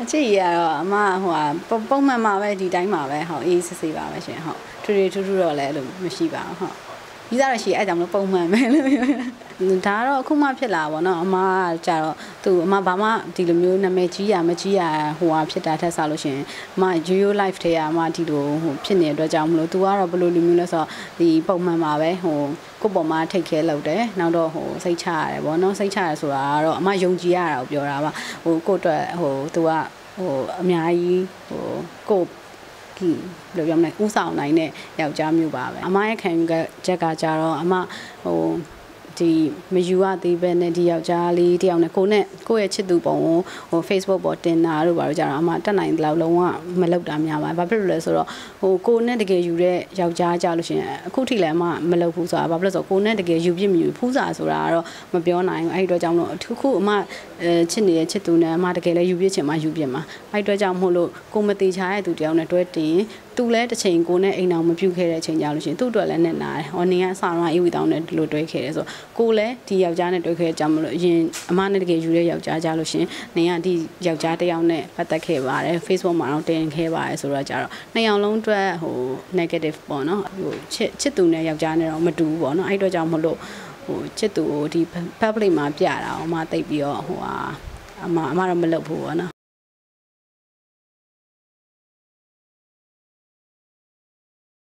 အချစ်ကြီးကတော့အမဟိုဟာပုံပုံမှန်မှာပဲဒီတိုင်းမှာပဲဟုတ်အေးစစ်စစ်ပါပဲရှင်ဟုတ်ထူထူထူထူတော့လည်းအဲ့လိုမရှိပါဘူးဟုတ် ပြီးသားတော့ရှိအဲ့ကြောင့်မလို့ပုံမှန်ပဲလို့ဒါကတော့အခုမှဖြစ်လာပါတော့အမကကြတော့သူအမဘာမှဒီလိုမျိုးနာမည်ကြီးရမကြီးရဟိုဟာဖြစ်တာထက်ဆလို့ရှင်အမရိုးရိုး life တွေကအမဒီလိုဟိုဖြစ်နေတဲ့အတွက်ကြောင့်မလို့ तू ကတော့ဘယ်လိုလူမျိုးလဲဆိုတော့ဒီပုံမှန်ပါပဲဟိုကိုယ့်ပေါ်မှာထိတ်ခဲလောက်တယ်နောက်တော့ဟိုစိတ်ချရတယ်ဗောနော်စိတ်ချရဆိုတာကတော့အမယုံကြည်ရတာကိုပြောတာပါဟိုကိုယ့်အတွက်ဟို तू ကဟိုအများကြီးဟိုကို ယ့်ဒီဘယ်လိုပြောမလဲဥဆောင်နိုင်တဲ့ယောက်ျားမျိုးပါပဲအမရဲ့ခံယူချက်ကကြတော့အမဟို ဒီမယူရသေးပဲနဲ့ဒီယောက်ျားလေးတယောက်နဲ့ကိုနဲ့ကိုယ့်ရဲ့ချစ်သူပုံကိုဟို Facebook ပေါ်တင်တာတို့ဘာလို့ကြတော့အမတက်နိုင်တယ်လို့လုံးဝမလုပ်တာများပါဘာဖြစ်လို့လဲဆိုတော့ဟိုကိုနဲ့တကယ်ယူတဲ့ယောက်ျားကြလို့ရှိရင်အခုထိလည်းအမမလုပ်ဘူးဆိုတာဘာဖြစ်လို့ဆိုတော့ကိုနဲ့တကယ်ယူပြစ်မယူဖူးစာဆိုတာကတော့မပြောနိုင်ဘူးအဲ့ဒီတော့ကြောင့်လို့အခုခုအမအဲချစ်နေတဲ့ချစ်သူနဲ့အမတကယ်လည်းယူပြစ်ချင်မှယူပြစ်မှာအဲ့ဒီတော့ကြောင့်မို့လို့ကိုမသေးချာတဲ့သူတယောက်နဲ့တွဲတင် သူလည်းတစ်ချိန်ကိုနဲ့အိမ်အောင်မပြုတ်ခဲ့တဲ့အချိန်ကြလို့ရှိရင်သူ့အတွက်လည်းနဲ့နာတယ်။ဟောနေကအဆောင်တော့အေးဝီတောင်းနဲ့ဒီလိုတွဲခဲ့တယ်ဆိုကိုလည်းဒီယောက်ျားနဲ့တွဲခဲ့ကြမလို့အရင်အမနဲ့တကယ်ယူတဲ့ယောက်ျားကြလို့ရှိရင်နေကဒီယောက်ျားတစ်ယောက်နဲ့ပတ်သက်ခဲ့ပါတယ်။ Facebook မှာတော့တင်ခဲ့ပါတယ်ဆိုတော့ကြတော့နှစ်ယောက်လုံးအတွက်ဟို negative ပေါ့နော်။ဟိုချစ်ချစ်သူနဲ့ယောက်ျားနဲ့တော့မတူဘူးပေါ့နော်။အဲ့အတွက်ကြောင့်မလို့ဟိုချစ်သူကိုဒီ public မှာပြတာအောင်မသိပြီးတော့ဟိုဟာအမအမတော့မလုပ်ဘူးပေါ့နော်